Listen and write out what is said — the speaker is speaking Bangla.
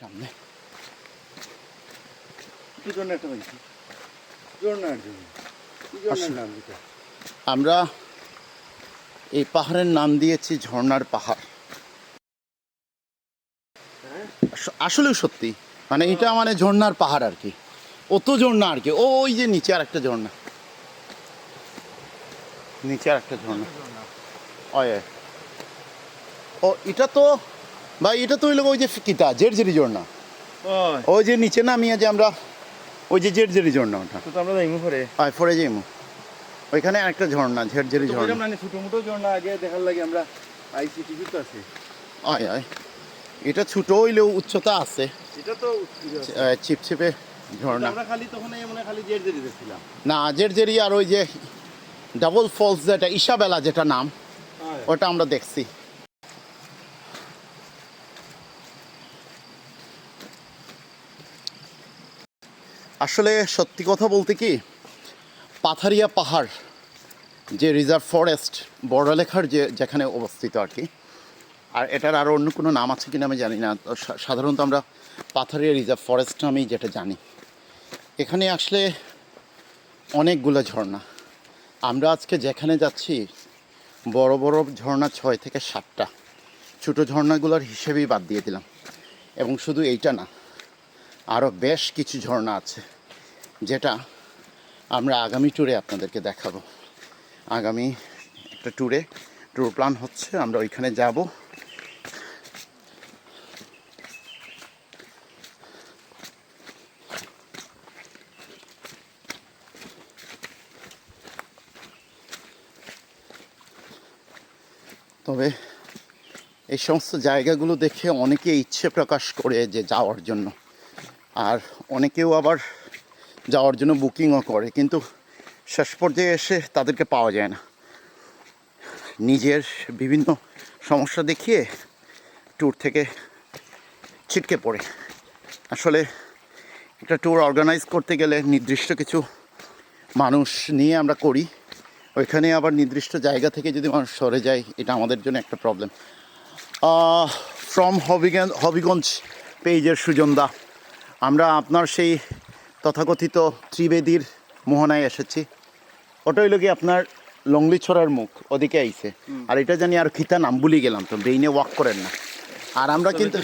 সামনে। কি জন্য একটা বলছি ঝর্ণার জন্য কি? ঝর্ণার নাম দিতে? আমরা এই পাহাড়ের নাম দিয়েছি ঝর্ণার পাহাড়। আস- আসলেও সত্যি মানে এটা মানে ঝর্ণার পাহাড় আর কি। অত ঝর্ণা আর কি ওই যে নিচে আর একটা ঝর্ণা। নিচে আর একটা ঝর্ণা। ও এটা তো ভাই এটা তো হইল ওই যে কিতা জেরজেরি ঝর্ণা। ওই। ওই যে নিচে নামিয়ে যে আমরা ওই যে জেরজেরি ঝর্ণা ওটা। তো আমরা যাইমু পরে। আয় ফরে যাইমু। ওইখানে একটা ঝর্ণা ঝেরঝেরি ঝর্ণা। বললাম না ছোট মোটো ঝর্ণা আগে দেখার লাগে আমরা আইসি টিভি তো আছে। আয় আয়। এটা ছোট হইলেও উচ্চতা আছে। এটা তো চিপচিপে ঝর্ণা। আমরা খালি তখন মনে খালি জের জেরি দেখছিলাম। না জেরজেরি আর ওই যে ডাবল ফলস যেটা ইশাবেলা যেটা নাম ওটা আমরা দেখছি। আসলে সত্যি কথা বলতে কি, পাথারিয়া পাহাড়, যে রিজার্ভ ফরেস্ট বড়লেখার যে, যেখানে অবস্থিত আর কি, আর এটার আরও অন্য কোনো নাম আছে কিনা আমি জানি না সাধারণত আমরা পাথারিয়া রিজার্ভ ফরেস্ট নামেই যেটা জানি। এখানে আসলে অনেকগুলো ঝর্ণা। আমরা আজকে যেখানে যাচ্ছি, বড় বড় ঝর্ণা ছয় থেকে সাতটা। ছোটো ঝর্ণাগুলোর হিসেবেই বাদ দিয়ে দিলাম। এবং শুধু এইটা না আরও বেশ কিছু ঝর্ণা আছে, যেটা আমরা আগামী ট্যুরে আপনাদেরকে দেখাবো। আগামী একটা ট্যুরে ট্যুর প্ল্যান হচ্ছে, আমরা ওইখানে যাব। তবে এই সমস্ত জায়গাগুলো দেখে অনেকে ইচ্ছে প্রকাশ করে যে যাওয়ার জন্য। আর অনেকেও আবার যাওয়ার জন্য বুকিংও করে, কিন্তু শেষ পর্যায়ে এসে তাদেরকে পাওয়া যায় না। নিজের বিভিন্ন সমস্যা দেখিয়ে ট্যুর থেকে ছিটকে পড়ে। আসলে একটা ট্যুর অর্গানাইজ করতে গেলে নির্দিষ্ট কিছু মানুষ নিয়ে আমরা করি, ওইখানে আবার নির্দিষ্ট জায়গা থেকে যদি মানুষ সরে যায়, এটা আমাদের জন্য একটা প্রবলেম ফ্রম হবিগঞ্জ হবিগঞ্জ পেজের সুজনদা আমরা আপনার সেই তথাকথিত ত্রিবেদীর মোহনায় এসেছি। ওটা হইল কি আপনার লংলি ছড়ার মুখ ওদিকে আইছে। আর এটা জানি আর খিতা নাম ভুলি গেলাম তো ব্রেইনে ওয়াক করেন না। আর আমরা কিন্তু